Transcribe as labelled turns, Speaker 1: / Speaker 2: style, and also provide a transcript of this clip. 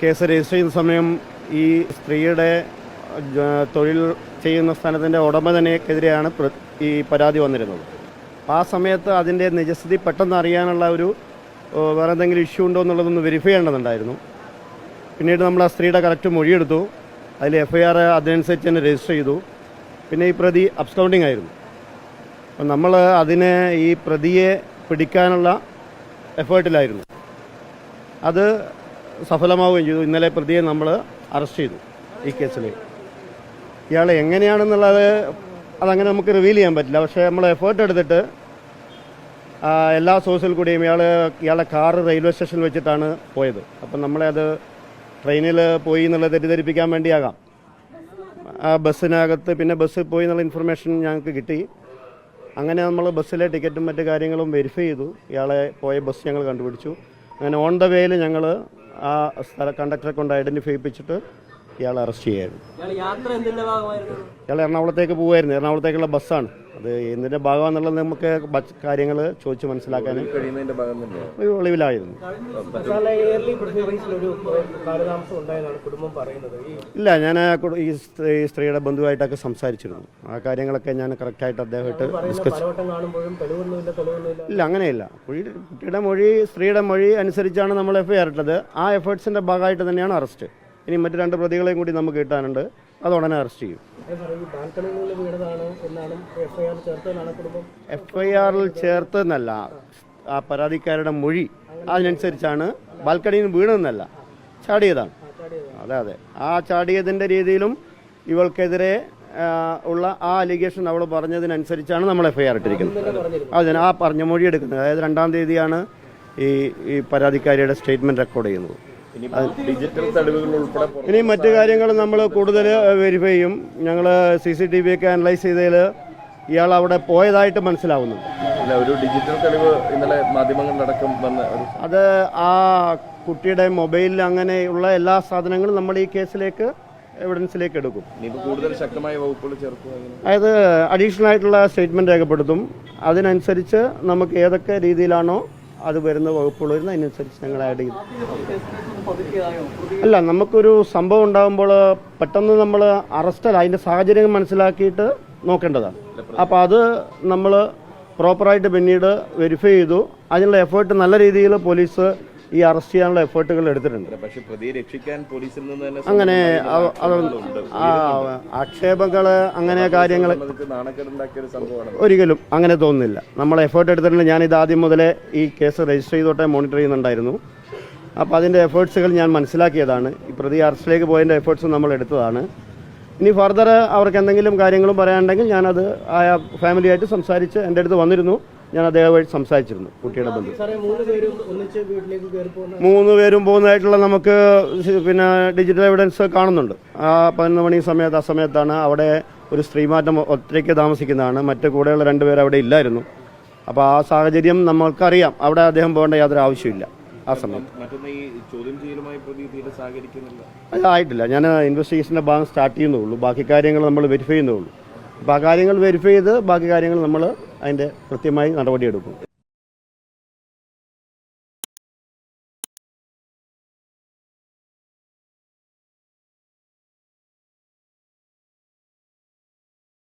Speaker 1: Case register ചെയ്യുന്ന സമയം ഈ സ്ത്രീയുടെ തൊഴിൽ ചെയ്യുന്ന സ്ഥലത്തിന്റെ ഉടമ തന്നെക്കെതിരെയാണ് ഈ പരാതി വന്നിരുന്നത്. അപ്പോൾ ആ സമയത്ത് അതിന്റെ നിജസ്ഥിതി പെട്ടെന്ന് അറിയാനുള്ള ഒരു വേറെ എന്തെങ്കിലും ഇഷ്യൂ ഉണ്ടോ എന്നുള്ളതൊന്ന് വെരിഫൈ ചെയ്യേണ്ടതുണ്ടായിരുന്നു. പിന്നീട് നമ്മൾ ആ സ്ത്രീയുടെ കറക്റ്റ് മൊഴിയെടുത്തു. അതിൽ എഫ് ഐ ആർ അതിനനുസരിച്ച് തന്നെ രജിസ്റ്റർ ചെയ്തു. പിന്നെ ഈ പ്രതി അബ്സ്കൗണ്ടിങ് ആയിരുന്നു. അപ്പം നമ്മൾ അതിനെ ഈ പ്രതിയെ പിടിക്കാനുള്ള എഫേർട്ടിലായിരുന്നു അത് സഫലമാവുകയും ചെയ്തു. ഇന്നലെ പ്രതിയെ നമ്മൾ അറസ്റ്റ് ചെയ്തു ഈ കേസിൽ ഇയാൾ എങ്ങനെയാണെന്നുള്ളത് അതങ്ങനെ നമുക്ക് റിവീൽ ചെയ്യാൻ പറ്റില്ല. പക്ഷേ നമ്മൾ എഫേർട്ട് എടുത്തിട്ട് എല്ലാ സോഴ്സിൽ കൂടിയും ഇയാൾ ഇയാളെ കാറ് റെയിൽവേ സ്റ്റേഷനിൽ വെച്ചിട്ടാണ് പോയത്. അപ്പം നമ്മളെ അത് ട്രെയിനിൽ പോയി എന്നുള്ളത് തെറ്റിദ്ധരിപ്പിക്കാൻ വേണ്ടിയാകാം. ആ ബസ്സിനകത്ത് പിന്നെ ബസ്സിൽ പോയി എന്നുള്ള ഇൻഫർമേഷൻ ഞങ്ങൾക്ക് കിട്ടി. അങ്ങനെ നമ്മൾ ബസ്സിലെ ടിക്കറ്റും മറ്റു കാര്യങ്ങളും വെരിഫൈ ചെയ്തു. ഇയാളെ പോയ ബസ് ഞങ്ങൾ കണ്ടുപിടിച്ചു. അങ്ങനെ ഓൺ ദ വേയിൽ ഞങ്ങൾ ആ സ്ഥല കണ്ടക്ടറെ കൊണ്ട് ഐഡന്റിഫൈ ചെയ്യിപ്പിച്ചിട്ട് ഇയാളെ അറസ്റ്റ് ചെയ്യായിരുന്നു.
Speaker 2: ഇയാൾ
Speaker 1: എറണാകുളത്തേക്ക് പോവായിരുന്നു. എറണാകുളത്തേക്കുള്ള ബസ്സാണ് അത് എന്തിന്റെ ഭാഗമാണെന്നുള്ളത് നമുക്ക് കാര്യങ്ങൾ ചോദിച്ച് ഒരു ഒളിവിലായിരുന്നു. ഇല്ല ഞാൻ ഈ സ്ത്രീ- സ്ത്രീയുടെ ബന്ധുവായിട്ടൊക്കെ സംസാരിച്ചിരുന്നു. ആ കാര്യങ്ങളൊക്കെ ഞാൻ കറക്റ്റായിട്ട് അദ്ദേഹമായിട്ട് ഡിസ്കസ് ഇല്ല അങ്ങനെയില്ല. കുട്ടിയുടെ മൊഴി സ്ത്രീയുടെ മൊഴി അനുസരിച്ചാണ് നമ്മൾ എഫ്ഐആർ ഐ ആർ ഇട്ടത്. ആ എഫേർട്സിന്റെ ഭാഗമായിട്ട് തന്നെയാണ് അറസ്റ്റ് ഇനി മറ്റു രണ്ട് പ്രതികളെയും കൂടി നമുക്ക് കിട്ടാനുണ്ട്. അത് ഉടനെ അറസ്റ്റ് ചെയ്യും.
Speaker 2: എഫ് ഐ
Speaker 1: ആറിൽ ചേർത്തെന്നല്ല ആ പരാതിക്കാരുടെ മൊഴി അതിനനുസരിച്ചാണ് ബാൽക്കണിയിൽ നിന്ന് വീണെന്നല്ല ചാടിയതാണ്. അതെ അതെ. ആ ചാടിയതിന്റെ രീതിയിലും ഇവൾക്കെതിരെ ഉള്ള ആ അലിഗേഷൻ അവൾ പറഞ്ഞതിനനുസരിച്ചാണ് നമ്മൾ എഫ് ഐ ആർ ഇട്ടിരിക്കുന്നത് അതിന് ആ പറഞ്ഞ മൊഴി എടുക്കുന്നത്. അതായത് രണ്ടാം തീയതിയാണ് ഈ ഈ പരാതിക്കാരിയുടെ സ്റ്റേറ്റ്മെന്റ് റെക്കോർഡ് ചെയ്യുന്നത്.
Speaker 3: ഇനിയിപ്പോ ഡിജിറ്റൽ തെളിവുകൾ ഉൾപ്പെടെ പുറ-
Speaker 1: ഇനി മറ്റു കാര്യങ്ങൾ നമ്മൾ കൂടുതൽ വെരിഫൈ ചെയ്യും. ഞങ്ങൾ സി സി ടി വി ഒക്കെ അനലൈസ് ചെയ്തതിൽ ഇയാൾ അവിടെ പോയതായിട്ട് മനസ്സിലാവുന്നുണ്ട്.
Speaker 3: ഒരു ഡിജിറ്റൽ തെളിവ് ഇന്നലെ മാധ്യമങ്ങളിലടക്കം വന്ന ഒരു
Speaker 1: അത് ആ കുട്ടിയുടെ മൊബൈലിൽ അങ്ങനെയുള്ള എല്ലാ സാധനങ്ങളും നമ്മൾ ഈ കേസിലേക്ക് എവിഡൻസിലേക്ക് എടുക്കും.
Speaker 3: കൂടുതൽ ശക്തമായ വകുപ്പുകൾ ചേർക്കും
Speaker 1: അതായത് അഡീഷണൽ ആയിട്ടുള്ള സ്റ്റേറ്റ്മെന്റ് രേഖപ്പെടുത്തും. അതിനനുസരിച്ച് നമുക്ക് ഏതൊക്കെ രീതിയിലാണോ അത് വരുന്ന വകുപ്പുകൾ വരുന്ന അതിനനുസരിച്ച് ഞങ്ങൾ ആഡ് ചെയ്യും. അല്ല നമുക്കൊരു സംഭവം ഉണ്ടാകുമ്പോൾ പെട്ടെന്ന് നമ്മൾ അറസ്റ്റല്ല അതിന്റെ സാഹചര്യം മനസ്സിലാക്കിയിട്ട് നോക്കേണ്ടതാണ്. അപ്പോൾ അത് നമ്മൾ പ്രോപ്പറായിട്ട് പിന്നീട് വെരിഫൈ ചെയ്തു. അതിനുള്ള എഫേർട്ട് നല്ല രീതിയിൽ പോലീസ് ഈ അറസ്റ്റ് ചെയ്യാനുള്ള എഫേർട്ടുകൾ എടുത്തിട്ടുണ്ട്.
Speaker 3: പക്ഷെ പ്രതിയെ രക്ഷിക്കാൻ പോലീസിൽ നിന്ന് തന്നെ
Speaker 1: അങ്ങനെ ആക്ഷേപങ്ങൾ അങ്ങനെ കാര്യങ്ങൾ
Speaker 3: നമുക്ക് നാണക്കേടുണ്ടാക്കിയ സംഭവമാണ്.
Speaker 1: ഒരിക്കലും അങ്ങനെ തോന്നുന്നില്ല. നമ്മൾ എഫേർട്ട് എടുത്തിട്ടുണ്ട്. ഞാൻ ഇത് ആദ്യം മുതലേ ഈ കേസ് രജിസ്റ്റർ ചെയ്തോട്ടെ മോണിറ്റർ ചെയ്യുന്നുണ്ടായിരുന്നു. അപ്പോൾ അതിന്റെ എഫേർട്സുകൾ ഞാൻ മനസ്സിലാക്കിയതാണ്. ഈ പ്രതി അറസ്റ്റിലേക്ക് പോയതിന്റെ എഫേർട്സും നമ്മൾ എടുത്തതാണ്. ഇനി ഫർദർ അവർക്ക് എന്തെങ്കിലും കാര്യങ്ങളും പറയാനുണ്ടെങ്കിൽ ഞാനത് ആ ഫാമിലിയായിട്ട് സംസാരിച്ച് എന്റെ അടുത്ത് വന്നിരുന്നു. ഞാൻ അദ്ദേഹമായിട്ട് സംസാരിച്ചിരുന്നു കുട്ടിയുടെ ബന്ധു.
Speaker 2: മൂന്ന് പേരും
Speaker 1: മൂന്ന് പോകുന്നതായിട്ടുള്ള നമുക്ക് പിന്നെ ഡിജിറ്റൽ എവിഡൻസ് കാണുന്നുണ്ട്. ആ പതിനൊന്ന് മണി സമയത്ത് ആ സമയത്താണ് അവിടെ ഒരു സ്ത്രീമാറ്റം ഒറ്റയ്ക്ക് താമസിക്കുന്നതാണ്. മറ്റു കൂടെയുള്ള രണ്ടുപേർ അവിടെ ഇല്ലായിരുന്നു. അപ്പോൾ ആ സാഹചര്യം നമ്മൾക്കറിയാം. അവിടെ അദ്ദേഹം പോകേണ്ട യാതൊരു ആവശ്യമില്ല ആ സമയത്ത്. ആയിട്ടില്ല. ഞാൻ ഇൻവെസ്റ്റിഗേഷന്റെ ഭാഗം സ്റ്റാർട്ട് ചെയ്യുന്നുള്ളൂ ബാക്കി കാര്യങ്ങൾ നമ്മൾ വെരിഫൈ ചെയ്യുന്നുള്ളൂ അപ്പോൾ ആ കാര്യങ്ങൾ വെരിഫൈ ചെയ്ത് ബാക്കി കാര്യങ്ങൾ നമ്മൾ അതിന്റെ കൃത്യമായി നടപടിയെടുക്കും.